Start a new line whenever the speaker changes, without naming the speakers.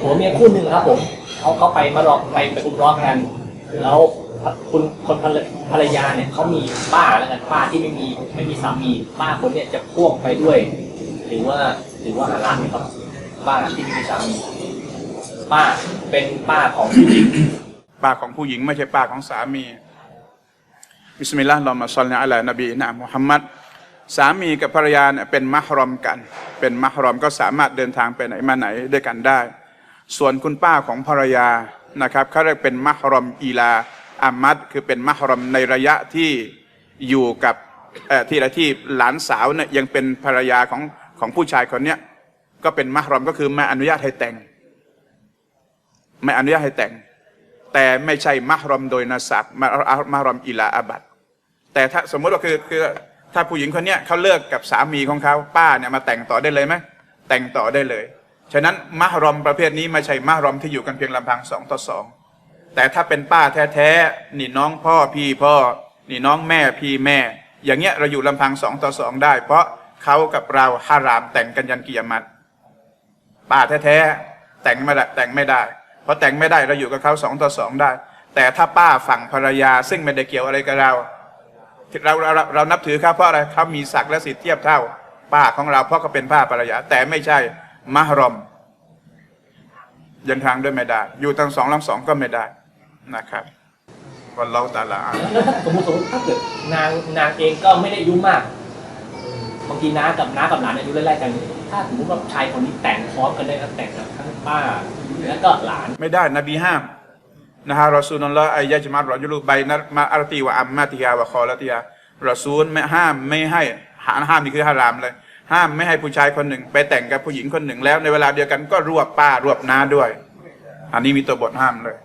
ผัวเมียคู่หนึ่งครับผมเขาเขาไปมาหรอกไปไปอุมร้อนกัน แล้วคุณคนภรรยาเนี่ยเขามีป้าแล้วกันป้าที่ไม่มีไม่มีสามีป้าคนเนี่ยจะพ่วงไปด้วย หรือว่าหรือว่าหาร้านครับป้าที่ไม่มีสามีป้าเป็นป้าของผู้หญิง
ป้าของผู้หญิงไม่ใช่ป้าของสามีบิสมิลลาห์เรามาซอลนะอัลลนบีนะมุฮัมมัดสามีกับภรรยาเนี่ยเป็นมัฮรอมกัน เป็นมัฮรอมก็สามารถเดินทางไปไหนมาไหนด้วยกันได้ ส่วนคุณป้าของภรรยานะครับเขาเรียกเป็นมัฮรอมอีลาอามัดคือเป็นมัฮรอมในระยะที่อยู่กับเอ่อที่ละที่หลานสาวเนี่ยยังเป็นภรรยาของของผู้ชายคนเนี้ยก็เป็นมัฮรอมก็คือไม่อนุญาตให้แต่ง ไม่อนุญาตให้แต่ง แต่ไม่ใช่มัฮรอมโดยนาสับมามารอมอิลาอาบัดแต่ถ้าสมมติว่าคือคือถ้าผู้หญิงคนเนี้ยเขาเลิกกับสามีของเขาป้าเนี่ยมาแต่งต่อได้เลยไหมแต่งต่อได้เลย ฉะนั้นมหรอมประเภทนี้ไม่ใช่มหรอมที่อยู่กันเพียงลำพังสองต่อสองแต่ถ้าเป็นป้าแท้ๆนี่น้องพ่อพี่พ่อ นี่น้องแม่พี่แม่ อย่างเงี้ยเราอยู่ลำพังสองต่อสองได้ เพราะเขากับเราฮารามแต่งกันยันกิยามัตป้าแท้ๆแต่งไม่ได้แต่งไม่ได้เพราะแต่งไม่ได้เราอยู่กับเขาสองต่อสองได้ แต่ถ้าป้าฝั่งภรรยา ซึ่งไม่ได้เกี่ยวอะไรกับเราเราเราเราเรานับถือเขาเพราะอะไรเขามีศักดิ์และสิทธิ์เทียบเท่า ป้าของเราเพราะเขาเป็นป้าภรรยา แต่ไม่ใช่ มหรอมยังทางด้วยไม่ได้ อยู่ทั้งสองลำสองก็ไม่ได้นะครับวันเราตาลาอาลัม
แล้วถ้าสมมติสมมติถ้าเกิดนางนางเองก็ไม่ได้อายุมากบางทีน้ากับน้ากับหลานอายุไล่ๆกัน ถ้าสมมติว่าชายคนนี้แต่งพร้อมกันได้แล้วแต่งกับทั้งป้าแล้วก็หลาน
ไม่ได้นบีห้ามนะฮะรอซูลุลลอฮ์อายะจมัดรอจุลุใบนัดมาอารตีวะอัมมาติยาวะคอลติยารอซูลไม่ห้ามไม่ให้หาห้ามนี่คือฮารามเลย ห้ามไม่ให้ผู้ชายคนหนึ่ง ไปแต่งกับผู้หญิงคนหนึ่งแล้วในเวลาเดียวกันก็รวบป้ารวบน้าด้วย อันนี้มีตัวบทห้ามเลย